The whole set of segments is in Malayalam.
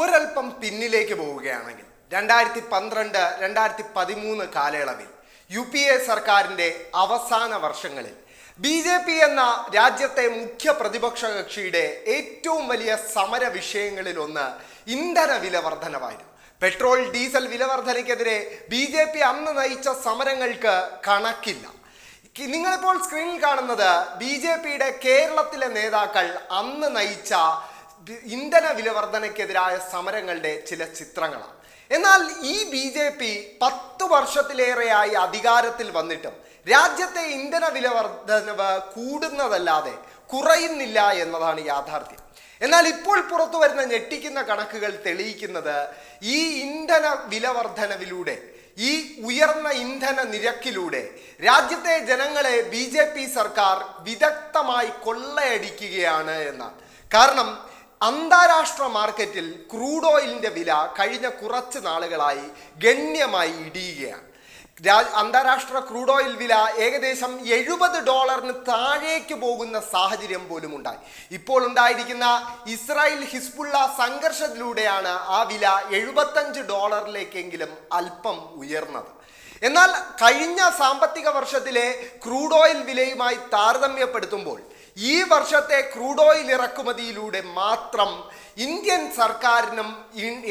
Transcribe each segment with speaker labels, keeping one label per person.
Speaker 1: ഒരൽപ്പം പിന്നിലേക്ക് പോവുകയാണെങ്കിൽ രണ്ടായിരത്തി പന്ത്രണ്ട് രണ്ടായിരത്തി പതിമൂന്ന് കാലയളവിൽ യു പി എ സർക്കാരിന്റെ അവസാന വർഷങ്ങളിൽ ബി ജെ പി എന്ന രാജ്യത്തെ മുഖ്യ പ്രതിപക്ഷ കക്ഷിയുടെ ഏറ്റവും വലിയ സമര വിഷയങ്ങളിലൊന്ന് ഇന്ധന വില വർധനവായിരുന്നു. പെട്രോൾ ഡീസൽ വില വർധനയ്ക്കെതിരെ ബി ജെ പി അന്ന് നയിച്ച സമരങ്ങൾക്ക് കണക്കില്ല. നിങ്ങളിപ്പോൾ സ്ക്രീനിൽ കാണുന്നത് ബി ജെ പിയുടെ കേരളത്തിലെ നേതാക്കൾ അന്ന് നയിച്ച ഇന്ധന വില വർധനയ്ക്കെതിരായ സമരങ്ങളുടെ ചില ചിത്രങ്ങളാണ്. എന്നാൽ ഈ ബി ജെ പി പത്ത് വർഷത്തിലേറെയായി അധികാരത്തിൽ വന്നിട്ടും രാജ്യത്തെ ഇന്ധന വില വർധനവ് കൂടുന്നതല്ലാതെ കുറയുന്നില്ല എന്നതാണ് യാഥാർത്ഥ്യം. എന്നാൽ ഇപ്പോൾ പുറത്തു വരുന്ന ഞെട്ടിക്കുന്ന കണക്കുകൾ തെളിയിക്കുന്നത് ഈ ഇന്ധന വില വർധനവിലൂടെ ഈ ഉയർന്ന ഇന്ധന നിരക്കിലൂടെ രാജ്യത്തെ ജനങ്ങളെ ബി സർക്കാർ വിദഗ്ധമായി കൊള്ളയടിക്കുകയാണ് എന്നാണ്. കാരണം അന്താരാഷ്ട്ര മാർക്കറ്റിൽ ക്രൂഡ് ഓയിലിന്റെ വില കഴിഞ്ഞ കുറച്ച് നാളുകളായി ഗണ്യമായി ഇടിയുകയാണ്. അന്താരാഷ്ട്ര ക്രൂഡ് ഓയിൽ വില ഏകദേശം എഴുപത് ഡോളറിന് താഴേക്ക് പോകുന്ന സാഹചര്യം പോലും ഉണ്ടായി. ഇപ്പോൾ ഉണ്ടായിരിക്കുന്ന ഇസ്രായേൽ ഹിസ്ബുള്ള സംഘർഷത്തിലൂടെയാണ് ആ വില എഴുപത്തഞ്ച് ഡോളറിലേക്കെങ്കിലും അല്പം ഉയർന്നത്. എന്നാൽ കഴിഞ്ഞ സാമ്പത്തിക വർഷത്തിലെ ക്രൂഡ് ഓയിൽ വിലയുമായി താരതമ്യപ്പെടുത്തുമ്പോൾ ഈ വർഷത്തെ ക്രൂഡ് ഓയിൽ ഇറക്കുമതിയിലൂടെ മാത്രം ഇന്ത്യൻ സർക്കാരിനും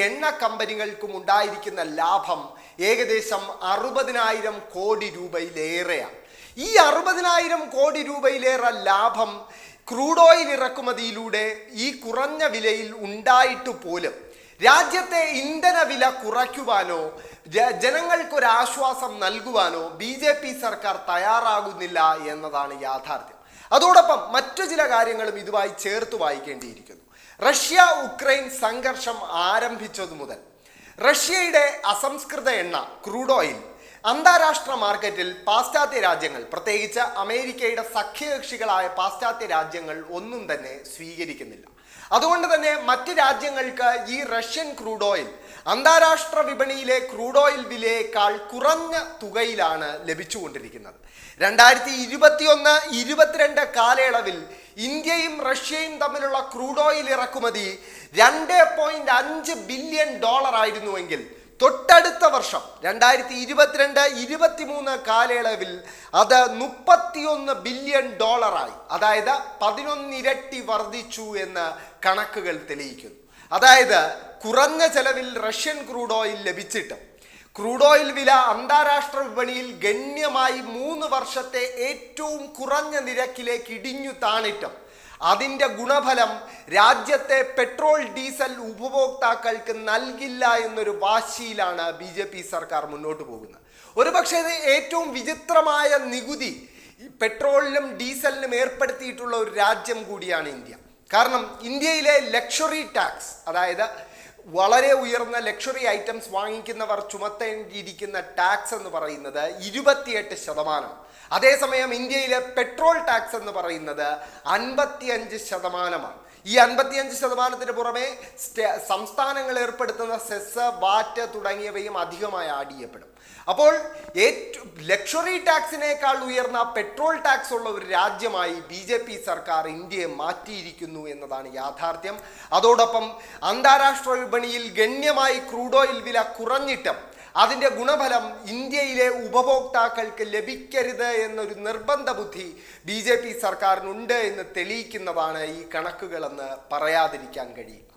Speaker 1: എണ്ണ കമ്പനികൾക്കും ഉണ്ടായിരിക്കുന്ന ലാഭം ഏകദേശം അറുപതിനായിരം കോടി രൂപയിലേറെയാണ്. ഈ അറുപതിനായിരം കോടി രൂപയിലേറെ ലാഭം ക്രൂഡ് ഓയിൽ ഇറക്കുമതിയിലൂടെ ഈ കുറഞ്ഞ വിലയിൽ ഉണ്ടായിട്ട് പോലും രാജ്യത്തെ ഇന്ധന വില കുറയ്ക്കുവാനോ ജനങ്ങൾക്കൊരാശ്വാസം നൽകുവാനോ ബി ജെ പി സർക്കാർ തയ്യാറാകുന്നില്ല എന്നതാണ് യാഥാർത്ഥ്യം. അതോടൊപ്പം മറ്റു ചില കാര്യങ്ങളും ഇതുമായി ചേർത്ത് വായിക്കേണ്ടിയിരിക്കുന്നു. റഷ്യ ഉക്രൈൻ സംഘർഷം ആരംഭിച്ചതു മുതൽ റഷ്യയുടെ അസംസ്കൃത എണ്ണ ക്രൂഡ് ഓയിൽ അന്താരാഷ്ട്ര മാർക്കറ്റിൽ പാശ്ചാത്യ രാജ്യങ്ങൾ പ്രത്യേകിച്ച് അമേരിക്കയുടെ സഖ്യകക്ഷികളായ പാശ്ചാത്യ രാജ്യങ്ങൾ ഒന്നും തന്നെ സ്വീകരിക്കുന്നില്ല. അതുകൊണ്ട് തന്നെ മറ്റ് രാജ്യങ്ങൾക്ക് ഈ റഷ്യൻ ക്രൂഡ് ഓയിൽ അന്താരാഷ്ട്ര വിപണിയിലെ ക്രൂഡ് ഓയിൽ വിലയേക്കാൾ കുറഞ്ഞ തുകയിലാണ് ലഭിച്ചുകൊണ്ടിരിക്കുന്നത്. രണ്ടായിരത്തി ഇരുപത്തിയൊന്ന് ഇരുപത്തിരണ്ട് കാലയളവിൽ ഇന്ത്യയും റഷ്യയും തമ്മിലുള്ള ക്രൂഡ് ഓയിൽ ഇറക്കുമതി രണ്ട് പോയിന്റ് അഞ്ച് ബില്യൺ ഡോളർ ആയിരുന്നുവെങ്കിൽ തൊട്ടടുത്ത വർഷം രണ്ടായിരത്തി ഇരുപത്തിരണ്ട് ഇരുപത്തിമൂന്ന് കാലയളവിൽ അത് മുപ്പത്തിയൊന്ന് ബില്യൺ ഡോളറായി. അതായത് പതിനൊന്നിരട്ടി വർദ്ധിച്ചു എന്ന് കണക്കുകൾ തെളിയിക്കുന്നു. അതായത് കുറഞ്ഞ ചെലവിൽ റഷ്യൻ ക്രൂഡ് ഓയിൽ ലഭിച്ചിട്ടും ക്രൂഡ് ഓയിൽ വില അന്താരാഷ്ട്ര വിപണിയിൽ ഗണ്യമായി മൂന്ന് വർഷത്തെ ഏറ്റവും കുറഞ്ഞ നിരക്കിലേക്ക് ഇടിഞ്ഞു താണിട്ടും അതിന്റെ ഗുണഫലം രാജ്യത്തെ പെട്രോൾ ഡീസൽ ഉപഭോക്താക്കൾക്ക് നൽകില്ല എന്നൊരു വാശിയിലാണ് ബി ജെ പി സർക്കാർ മുന്നോട്ട് പോകുന്നത്. ഒരുപക്ഷെ ഇത് ഏറ്റവും വിചിത്രമായ നികുതി ഈ പെട്രോളിനും ഡീസലിനും ഏർപ്പെടുത്തിയിട്ടുള്ള ഒരു രാജ്യം കൂടിയാണ് ഇന്ത്യ. കാരണം ഇന്ത്യയിലെ ലക്ഷറി ടാക്സ് അതായത് വളരെ ഉയർന്ന ലക്ഷറി ഐറ്റംസ് വാങ്ങിക്കുന്നവർ ചുമത്തേണ്ടിയിരിക്കുന്ന ടാക്സ് എന്ന് പറയുന്നത് ഇരുപത്തിയെട്ട് ശതമാനം. അതേസമയം ഇന്ത്യയിലെ പെട്രോൾ ടാക്സ് എന്ന് പറയുന്നത് അൻപത്തിയഞ്ച് ശതമാനമാണ്. ഈ അൻപത്തിയഞ്ച് ശതമാനത്തിന് പുറമെ സംസ്ഥാനങ്ങൾ ഏർപ്പെടുത്തുന്ന സെസ് വാറ്റ് തുടങ്ങിയവയും അധികമായി ആഡ് ചെയ്യപ്പെടും അപ്പോൾ ഏറ്റവും ലക്ഷറി ടാക്സിനേക്കാൾ ഉയർന്ന പെട്രോൾ ടാക്സ് ഉള്ള ഒരു രാജ്യമായി ബി ജെ പി സർക്കാർ ഇന്ത്യയെ മാറ്റിയിരിക്കുന്നു എന്നതാണ് യാഥാർത്ഥ്യം. അതോടൊപ്പം അന്താരാഷ്ട്ര വിപണിയിൽ ഗണ്യമായി ക്രൂഡ് ഓയിൽ വില കുറഞ്ഞിട്ടും അതിന്റെ ഗുണഫലം ഇന്ത്യയിലെ ഉപഭോക്താക്കൾക്ക് ലഭിക്കരുത് എന്നൊരു നിർബന്ധ ബുദ്ധി ബി ജെ പി സർക്കാരിനുണ്ട് എന്ന് തെളിയിക്കുന്നതാണ് ഈ കണക്കുകളെന്ന് പറയാതിരിക്കാൻ കഴിയും.